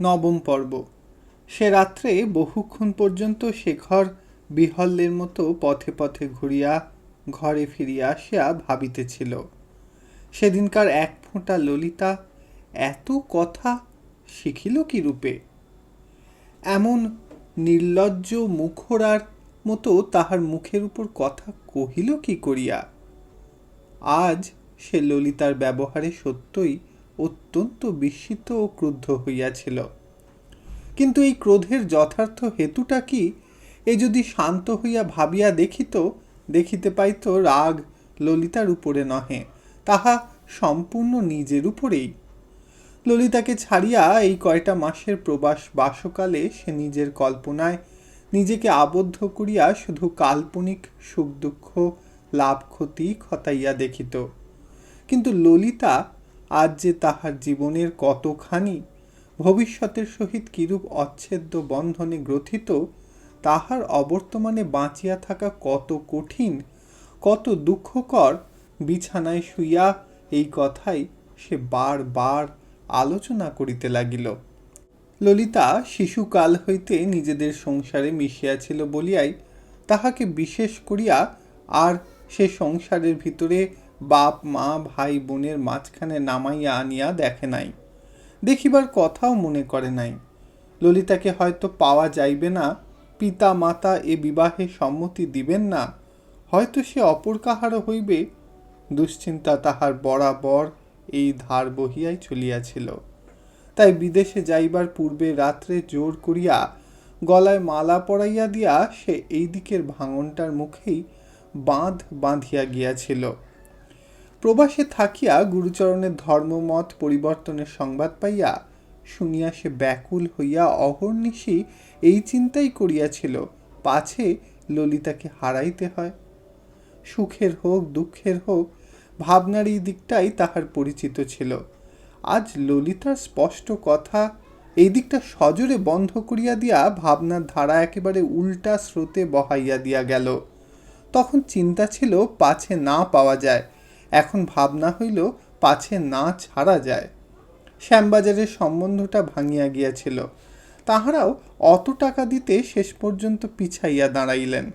নবম পর্ব। সে রাত্রে বহুক্ষণ পর্যন্ত শেখর বিহল্যের মতো পথে পথে ঘুরিয়া ঘরে ফিরিয়া আসিয়া ভাবিতেছিল। সেদিনকার এক ফোঁটা ললিতা এত কথা শিখিল কি রূপে? এমন নির্লজ্জ মুখরার মতো তাহার মুখের উপর কথা কহিল কি করিয়া? আজ সে ললিতার ব্যবহারে সত্যই অত্যন্ত বিস্মিত ও ক্রুদ্ধ হইয়াছিল। কিন্তু এই ক্রোধের যথার্থ হেতুটা কি? এ যদি শান্ত হইয়া ভাবিয়া দেখিত, দেখিতে পাইত রাগ ললিতার উপরে নহে, তাহা সম্পূর্ণ নিজের উপরেই। ললিতাকে ছাড়িয়া এই কয়টা মাসের প্রবাস বাসকালে সে নিজের কল্পনায় নিজেকে আবদ্ধ করিয়া শুধু কাল্পনিক সুখ দুঃখ, লাভ ক্ষতি খতাইয়া দেখিত। কিন্তু ললিতা আজ যে তাহার জীবনের কতখানি ভবিষ্যতের সহিত কিরূপ অচ্ছেদ্য বন্ধনে গ্রথিত, তাহার অবর্তমানে বাঁচিয়া থাকা কত কঠিন, কত দুঃখকর বিছানায় শুইয়া এই কথাই সে বারবার আলোচনা করিতে লাগিল। ললিতা শিশুকাল হইতে নিজেদের সংসারে মিশিয়াছিল বলিয়াই তাহাকে বিশেষ করিয়া আর সে সংসারের ভিতরে বাপ, মা, ভাই, বোনের মাঝখানে নামাইয়া আনিয়া দেখে নাই। দেখিবার কথাও মনে করে নাই। ললিতাকে হয়তো পাওয়া যাইবে না পিতা মাতা এ বিবাহে সম্মতি দিবেন না, হয়তো সে অপর কাহারও হইবে। দুশ্চিন্তা তাহার বরাবর এই ধার বহিয়াই চলিয়াছিল। তাই বিদেশে যাইবার পূর্বে রাত্রে জোর করিয়া গলায় মালা পরাইয়া দিয়া সে এই দিকের ভাঙনটার মুখেই বাঁধ বাঁধিয়া গিয়াছিল। প্রবাসে থাকিয়া গুরুচরণের ধর্মমত পরিবর্তনের সংবাদ পাইয়া শুনিয়া সে ব্যাকুল হইয়া অহর্নিশি এই চিন্তাই করিয়াছিল, পাছে ললিতাকে হারাইতে হয়। সুখের হোক, দুঃখের হোক, ভাবনার এই দিকটাই তাহার পরিচিত ছিল। আজ ললিতার স্পষ্ট কথা এই দিকটা সজোরে বন্ধ করিয়া দিয়া ভাবনার ধারা একেবারে উল্টা স্রোতে বহাইয়া দিয়া গেল। তখন চিন্তা ছিল, পাছে না পাওয়া যায়। এখন ভাবনা হইল পাছে না ছাড়া যায়। শ্যামবাজারের সম্বন্ধটা ভাঙিয়া গিয়াছিল। তাহারাও অত টাকা দিতে শেষ পর্যন্ত পিছাইয়া দাঁড়াইলেন।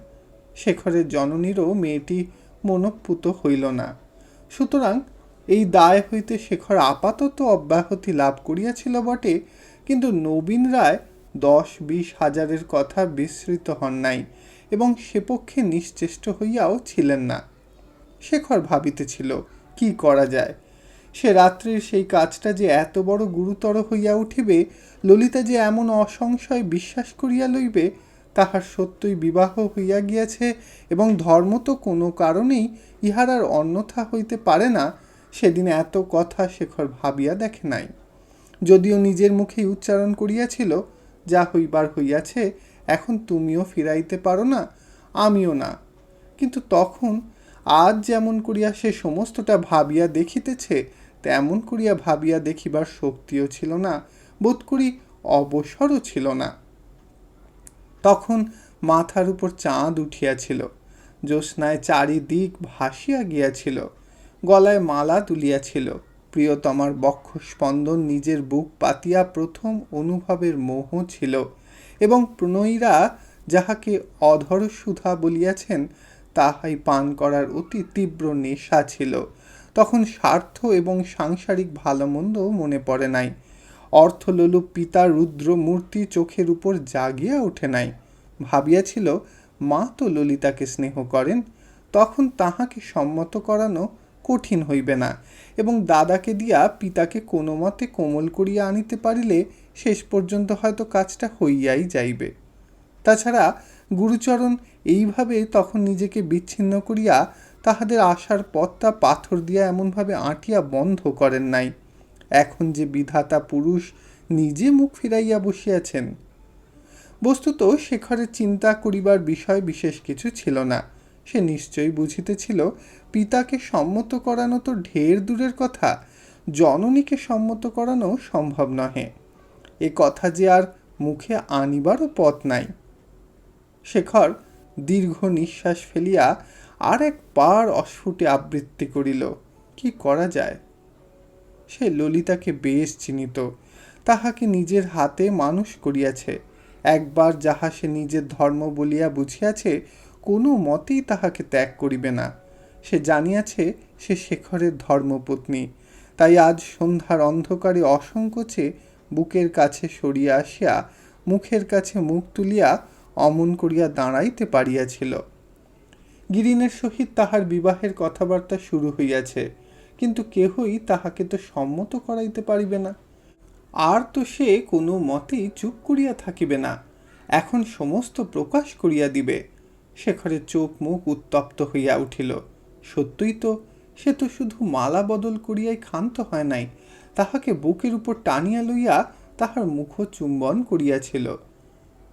শেখরের জননীরও মেয়েটি মনঃপুত হইল না। সুতরাং এই দায় হইতে শেখর আপাতত অব্যাহতি লাভ করিয়াছিল বটে, কিন্তু নবীন রায় দশ বিশ হাজারের কথা বিস্মৃত হন নাই এবং সে পক্ষে নিশ্চেষ্ট হইয়াও ছিলেন না। শেখর ভাবিতেছিল কি করা যায়? সে রাত্রির সেই কাজটা যে এত বড় গুরুতর হইয়া উঠিবে, ললিতা যে এমন অসংশয় বিশ্বাস করিয়া লইবে, তাহার সত্যই বিবাহ হইয়া গিয়াছে এবং ধর্ম তো কোনো কারণেই ইহার আর অন্যথা হইতে পারে না, সেদিন এত কথা শেখর ভাবিয়া দেখে নাই। যদিও নিজের মুখেই উচ্চারণ করিয়াছিল, যা হইবার হইয়াছে, এখন তুমিও ফিরাইতে পারো না, আমিও না। কিন্তু তখন আজ যেমন করিয়া সে সমস্তটা ভাবিয়া দেখিতেছে, তেমন করিয়া ভাবিয়া দেখিবার শক্তিও ছিল না, বোধ করি অবসরও ছিল না। তখন মাথার উপর চাঁদ উঠিয়াছিল, জ্যোৎস্নায় চারিদিক ভাসিয়া গিয়াছিল, গলায় মালা তুলিয়াছিল, প্রিয়তমার বক্ষ স্পন্দন নিজের বুক পাতিয়া প্রথম অনুভবের মোহ ছিল এবং প্রণয়ীরা যাহাকে অধর সুধা বলিয়াছেন তাহাই পান করার অতি তীব্র নেশা ছিল। তখন স্বার্থ এবং সাংসারিক ভালো মন্দ মনে পড়ে নাই। অর্থলোলুপ পিতা রুদ্র মূর্তি চোখের উপর জাগিয়া ওঠে নাই। ভাবিয়াছিল, মা তো ললিতাকে স্নেহ করেন, তখন তাহাকে সম্মত করানো কঠিন হইবে না এবং দাদাকে দিয়া পিতাকে কোনো মতে কোমল করিয়া আনিতে পারিলে শেষ পর্যন্ত হয়তো কাজটা হইয়াই যাইবে। তাছাড়া গুরুচরণ এইভাবে তখন নিজেকে বিচ্ছিন্ন করিয়া তাহাদের আশার পথটা পাথর দিয়া এমনভাবে আঁটিয়া বন্ধ করেন নাই। এখন যে বিধাতা পুরুষ নিজে মুখ ফিরাইয়া বসিয়াছেন, বস্তুত শেখরের চিন্তা করিবার বিষয় বিশেষ কিছু ছিল না। সে নিশ্চয়ই বুঝিতেছিল, পিতাকে সম্মত করানো তো ঢের দূরের কথা, জননীকে সম্মত করানো সম্ভব নহে। এ কথা যে আর মুখে আনিবারও পথ নাই। শেখর দীর্ঘ নিঃশ্বাস ফেলিয়া আর একবার অস্ফুটে আবৃত্তি করিল, কি করা যায়? সে ললিতাকে বেশ চিনিত, তাহাকে নিজের হাতে মানুষ করিয়াছে। একবার যাহা সে নিজের ধর্ম বলিয়া বুঝিয়াছে, কোনো মতেই তাহাকে ত্যাগ করিবে না। সে জানিয়াছে, সে শেখরের ধর্মপত্নী। তাই আজ সন্ধ্যার অন্ধকারে অসংকোচে বুকের কাছে সরিয়া আসিয়া মুখের কাছে মুখ তুলিয়া অমন করিয়া দাঁড়াইতে পারিয়াছিল। গিরিনের সহিত তাহার বিবাহের কথাবার্তা শুরু হইয়াছে, কিন্তু কেহই তাহাকে তো সম্মত করাইতে পারিবে না। আর তো সে কোনো মতেই চুপ করিয়া থাকিবে না, এখন সমস্ত প্রকাশ করিয়া দিবে। শেখরের চোখ মুখ উত্তপ্ত হইয়া উঠিল, সত্যই তো সে তো শুধু মালা বদল করিয়াই ক্ষান্ত হয় নাই, তাহাকে বুকের উপর টানিয়া লইয়া তাহার মুখ চুম্বন করিয়াছিল।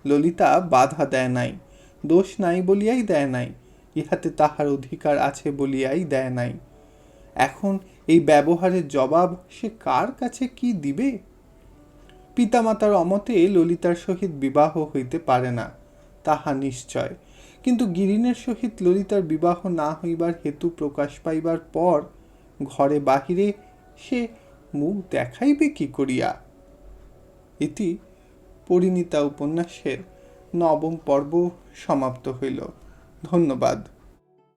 ললিতা বাধা দেয় নাই, দোষ নাই বলিয়াই দেয় নাই, ইহাতে তাহার অধিকার আছে বলিয়াই দেয় নাই। এখন এই ব্যবহারের জবাব সে কার কাছে কি দিবে? পিতামাতার অমতে ললিতার সহিত বিবাহ হইতে পারে না, তাহা নিশ্চয়। কিন্তু গিরিনের সহিত ললিতার বিবাহ না হইবার হেতু প্রকাশ পাইবার পর ঘরে বাহিরে সে মুখ দেখাইবে কি করিয়া? ইতি পরিণীতা উপন্যাসের নবম পর্ব সমাপ্ত হইল। ধন্যবাদ।